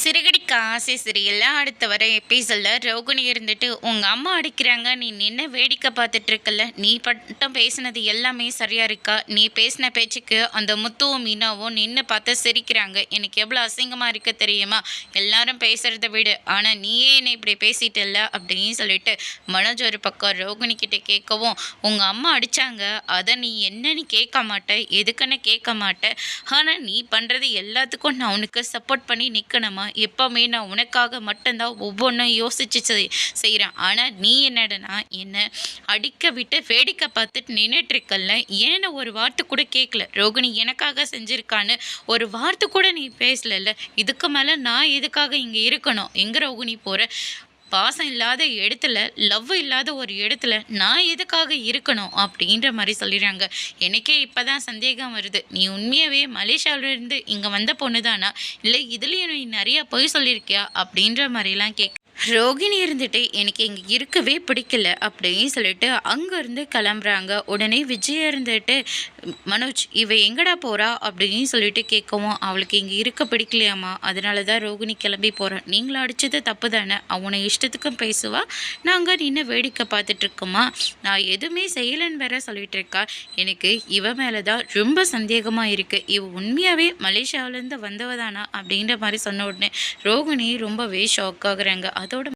சிறுகடிக்கு ஆசை சிறியல்ல அடுத்த வர எபிசோடில் ரோகிணி இருந்துட்டு உங்கள் அம்மா அடிக்கிறாங்க நீ நின்று வேடிக்கை பார்த்துட்டு இருக்கல நீ பட்டம் பேசினது எல்லாமே சரியாக இருக்கா? நீ பேசின பேச்சுக்கு அந்த முத்துவும் மீனாவும் நின்று பார்த்து சிரிக்கிறாங்க. எனக்கு எவ்வளோ அசிங்கமாக இருக்க தெரியுமா? எல்லாரும் பேசுகிறத விடு. ஆனால் நீயே என்னை இப்படி பேசிட்டல்ல? அப்படின்னு சொல்லிட்டு மனோஜ் ஒரு பக்கம் ரோகிணி கிட்டே கேட்கவும் உங்கள் அம்மா அடித்தாங்க அதை நீ என்னன்னு கேட்க மாட்ட. எதுக்குன்னு கேட்க மாட்டேன் ஆனால் நீ பண்ணுறது எல்லாத்துக்கும் நான் உனக்கு சப்போர்ட் பண்ணி நிற்கணுமா எப்போவுமே நான் உனக்காக மட்டும்தான் ஒவ்வொன்றும் யோசிச்சு செய் செய்கிறேன் ஆனால் நீ என்னடனா என்னை அடிக்க விட்டு வேடிக்கை பார்த்துட்டு நின்றுட்டுருக்கல ஏன்னு ஒரு வார்த்தை கூட கேட்கல ரோகிணி எனக்காக செஞ்சுருக்கான்னு ஒரு வார்த்தை கூட நீ பேசலல்ல? இதுக்கு மேலே நான் எதுக்காக இங்கே இருக்கணும்? எங்கே ரோகிணி போகிற பாசம் இல்லாத இடத்துல லவ் இல்லாத ஒரு இடத்துல நான் எதுக்காக இருக்கணும் அப்படின்ற மாதிரி சொல்லிடுறாங்க. எனக்கே இப்போ தான் சந்தேகம் வருது. நீ உண்மையாகவே மலேசியாவிலேருந்து இங்கே வந்த பொண்ணு தானா இல்லை இதுலேயும் நீ நிறையா பொய் சொல்லியிருக்கியா? அப்படின்ற மாதிரிலாம் கேட்க ரோகிணி இருந்துட்டு எனக்கு இங்கே இருக்கவே பிடிக்கல அப்படின்னு சொல்லிட்டு அங்கேருந்து கிளம்புறாங்க. உடனே விஜய் இருந்துட்டு மனோஜ் இவ எங்கடா போகிறா அப்படின்னு சொல்லிட்டு கேட்கவும் அவளுக்கு இங்கே இருக்க பிடிக்கலையாம்மா. அதனால தான் ரோகிணி கிளம்பி போகிறேன் நீங்களும் அடித்தது தப்பு தானே? அவனை இஷ்டத்துக்கும் பேசுவா? நாங்கள் நின்று வேடிக்கை பார்த்துட்ருக்கோமா நான் எதுவுமே செய்யலைன்னு வேற சொல்லிட்டு இருக்கா? எனக்கு இவ மேலே தான் ரொம்ப சந்தேகமாக இருக்குது இவ உண்மையாகவே மலேசியாவிலேருந்து வந்தவ தானா? அப்படின்ற மாதிரி சொன்ன உடனே ரோகிணி ரொம்பவே ஷாக் ஆகுறாங்க. அது